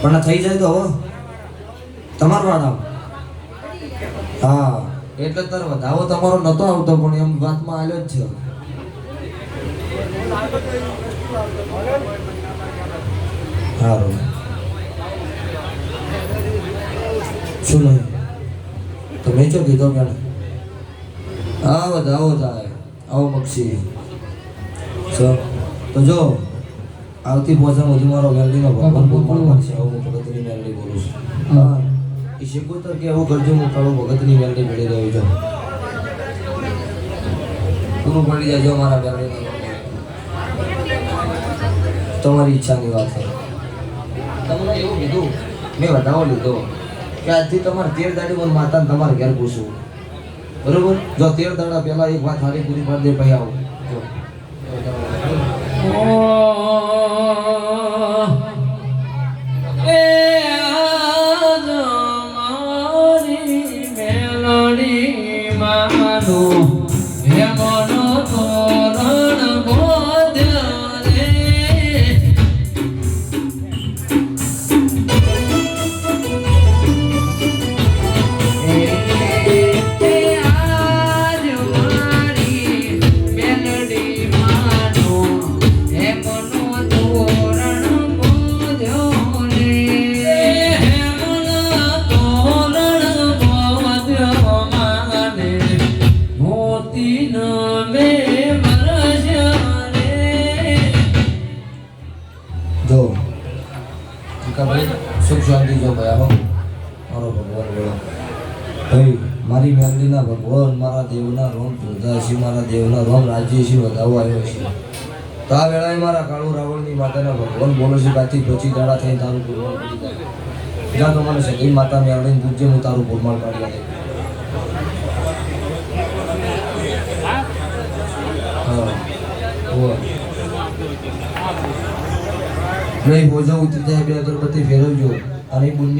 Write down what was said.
પણ થઈ જાય તો તમારો વાળ હા, એટલે તાર વધાવો તમારો નતો આવતો, પણ એમ વાતમાં આવ્યો જ છે. સારું શું નહીં તમે શું કીધો કે આવો આવો થાય આવો મક્ષી. ચલો તો જો આવતી પોસમ સુધી મારો વેલ્ડીનો ભગવાન પણ મળશે આવું હું ભગતની વેલ્ડી બોલું છું. હા. એ શિકોતર કે એવું કરજો હું કાળો ભગતની વેલ્ડી મળી રહ્યો છું. પૂરું પડી જાય જો મારા વેલ્ડીને તમારી ઈચ્છાની વાત છે. તમને એવું કીધું મેં વધાવો લીધો કે આજથી તમારે તેર દાડી પણ માતાને તમારે ઘેર પૂછવું બરોબર? જો તેર દાડા પહેલા એક વાત સારી પૂરી પાડી દે પછી આવો. જો. Oh જો ભાઈ સુખ શાંતિ જો ભાઈ હો મારો ભગવાન બોલો. ભાઈ, મારી ફેમિલીના ભગવાન, મારા દેવના રોમ પ્રજાશી મારા દેવના રોમ રાજ્યશી વધાવો આવ્યો છે. તો આ વેળાએ મારા કાળુ રાવણની માતાના ભગવાન બોલે છે કાથી પછી દાડા થઈ તારું પુરમાળ પડી જાય. જ્યાં તો મને સગી માતા મેળવીને પૂછજે હું તારું પુરમાળ કાઢી નહીં ઉતરી જાય બે અગરબત્તી ફેરવજો. અને બુનની